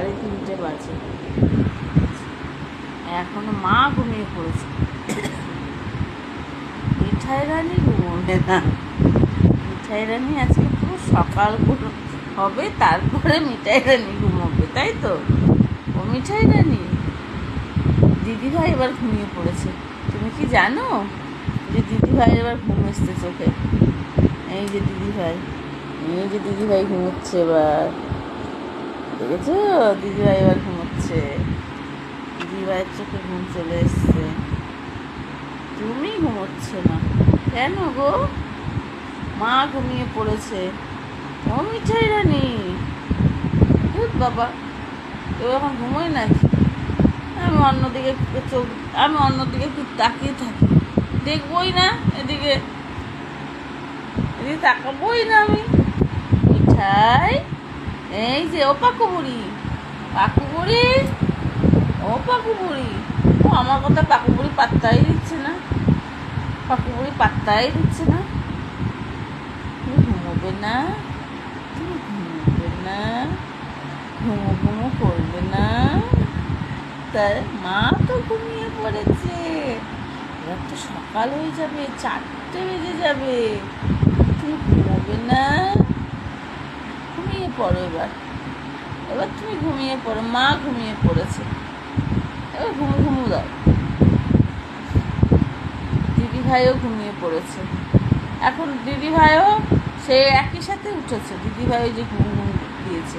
সাড়ে তিনটে বাজে। এখনও মা ঘুমিয়ে পড়েছে। মিঠাই রানী ঘুমোবে না। মিঠাই রানী আজকে পুরো সকাল হবে তারপরে মিঠাই রানী ঘুমোবে, তাই তো? ও মিঠাই রানী? দিদিভাই এবার ঘুমিয়ে পড়েছে। তুমি কি জানো যে দিদিভাই এবার ঘুম এসছে চোখে? এই যে দিদিভাই, এই যে দিদিভাই ঘুমোচ্ছে এবার। দেখেছ? দিদিভাই এবার ঘুমোচ্ছে। দিদিভাইয়ের চোখে ঘুম চলে এসছে। তুমি ঘুমোচ্ছ না। কেন গো? মা ঘুমিয়ে পড়েছে। ও মিঠাই রানী। ধুত বাবা। কেউ এখন ঘুমোই নাকি? আমি অন্যদিকে চোখ, আমি অন্যদিকে তাকিয়ে থাকি। দেখবই না এদিকে। এদিকে তাকাবই না আমি। মিঠাই। এই যে, ও পাকু বুড়ি পাকু বুড়ি ও পাকু বুড়ি ও, আমার কথা পাকু বুড়ি পাত্তাই দিচ্ছে না। পাকু বুড়ি পাত্তাই দিচ্ছে না। তুমি ঘুমোবে না। তুমি ঘুমোবে না। ঘুমো ঘুমো করবে না। তার মা তো ঘুমিয়ে পড়েছে। এবার তো সকাল হয়ে যাবে, চারটে বেজে যাবে। তুমি ঘুমোবে না। পড়ো এবার। এবার তুমি ঘুমিয়ে পড়ো, মা ঘুমিয়ে পড়েছে। এবার ঘুমু ঘুমু দাও। দিদি ভাইও ঘুমিয়ে পড়েছে। এখন দিদি ভাইও সে একই সাথে উঠেছে। দিদি ভাই যে ঘুম ঘুম দিয়েছে।